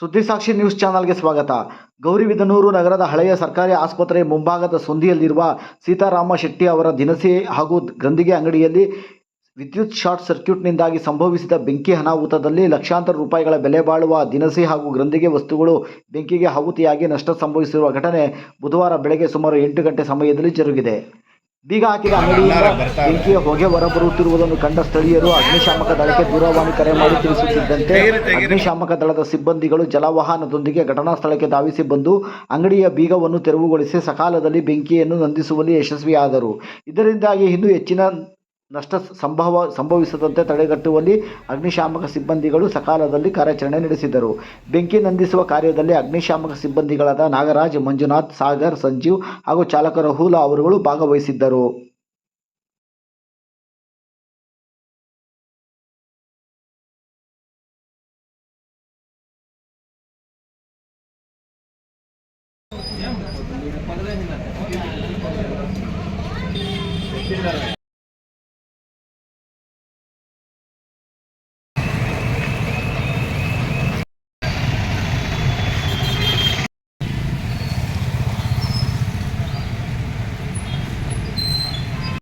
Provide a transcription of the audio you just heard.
ಸುದ್ದಿಸಾಕ್ಷಿ news ಚಾನಲ್ಗೆ ಸ್ವಾಗತ. ಗೌರಿಬಿದನೂರು ನಗರದ ಹಳೆಯ ಸರ್ಕಾರಿ ಆಸ್ಪತ್ರೆ ಮುಂಭಾಗದ ಸೊಂದಿಯಲ್ಲಿರುವ ಸೀತಾರಾಮ ಶೆಟ್ಟಿ ಅವರ ದಿನಸಿ ಹಾಗೂ ಗ್ರಂಥಿಗೆ ಅಂಗಡಿಯಲ್ಲಿ ವಿದ್ಯುತ್ ಶಾರ್ಟ್ ಸರ್ಕ್ಯೂಟ್ನಿಂದಾಗಿ ಸಂಭವಿಸಿದ ಬೆಂಕಿ ಅನಾಹುತದಲ್ಲಿ ಲಕ್ಷಾಂತರ ರೂಪಾಯಿಗಳ ಬೆಲೆ ಬಾಳುವ ದಿನಸಿ ಹಾಗೂ ಗ್ರಂಥಿಗೆ ವಸ್ತುಗಳು ಬೆಂಕಿಗೆ ಆಹುತಿಯಾಗಿ ನಷ್ಟ ಸಂಭವಿಸಿರುವ ಘಟನೆ ಬುಧವಾರ ಬೆಳಗ್ಗೆ ಸುಮಾರು ಎಂಟು ಗಂಟೆ ಸಮಯದಲ್ಲಿ ಜರುಗಿದೆ. ಬೀಗ ಹಾಕಿದ ಅಂಗಡಿಯಿಂದ ಬೆಂಕಿಯ ಹೊಗೆ ಹೊರಬರುತ್ತಿರುವುದನ್ನು ಕಂಡ ಸ್ಥಳೀಯರು ಅಗ್ನಿಶಾಮಕ ದಳಕ್ಕೆ ದೂರವಾಣಿ ಕರೆ ಮಾಡಿ ತಿಳಿಸುತ್ತಿದ್ದಂತೆ ಅಗ್ನಿಶಾಮಕ ದಳದ ಸಿಬ್ಬಂದಿಗಳು ಜಲವಾಹನದೊಂದಿಗೆ ಘಟನಾ ಸ್ಥಳಕ್ಕೆ ಧಾವಿಸಿ ಬಂದು ಅಂಗಡಿಯ ಬೀಗವನ್ನು ತೆರವುಗೊಳಿಸಿ ಸಕಾಲದಲ್ಲಿ ಬೆಂಕಿಯನ್ನು ನಂದಿಸುವಲ್ಲಿ ಯಶಸ್ವಿಯಾದರು. ಇದರಿಂದಾಗಿ ಇನ್ನೂ ಹೆಚ್ಚಿನ ನಷ್ಟ ಸಂಭವ, ಸಂಭವಿಸದಂತೆ ತಡೆಗಟ್ಟುವಲ್ಲಿ ಅಗ್ನಿಶಾಮಕ ಸಿಬ್ಬಂದಿಗಳು ಸಕಾಲದಲ್ಲಿ ಕಾರ್ಯಾಚರಣೆ ನಡೆಸಿದರು. ಬೆಂಕಿ ನಂದಿಸುವ ಕಾರ್ಯದಲ್ಲಿ ಅಗ್ನಿಶಾಮಕ ಸಿಬ್ಬಂದಿಗಳಾದ ನಾಗರಾಜ್, ಮಂಜುನಾಥ್, ಸಾಗರ್, ಸಂಜೀವ್ ಹಾಗೂ ಚಾಲಕ ರಾಹುಲ್ ಅವರುಗಳು ಭಾಗವಹಿಸಿದ್ದರು.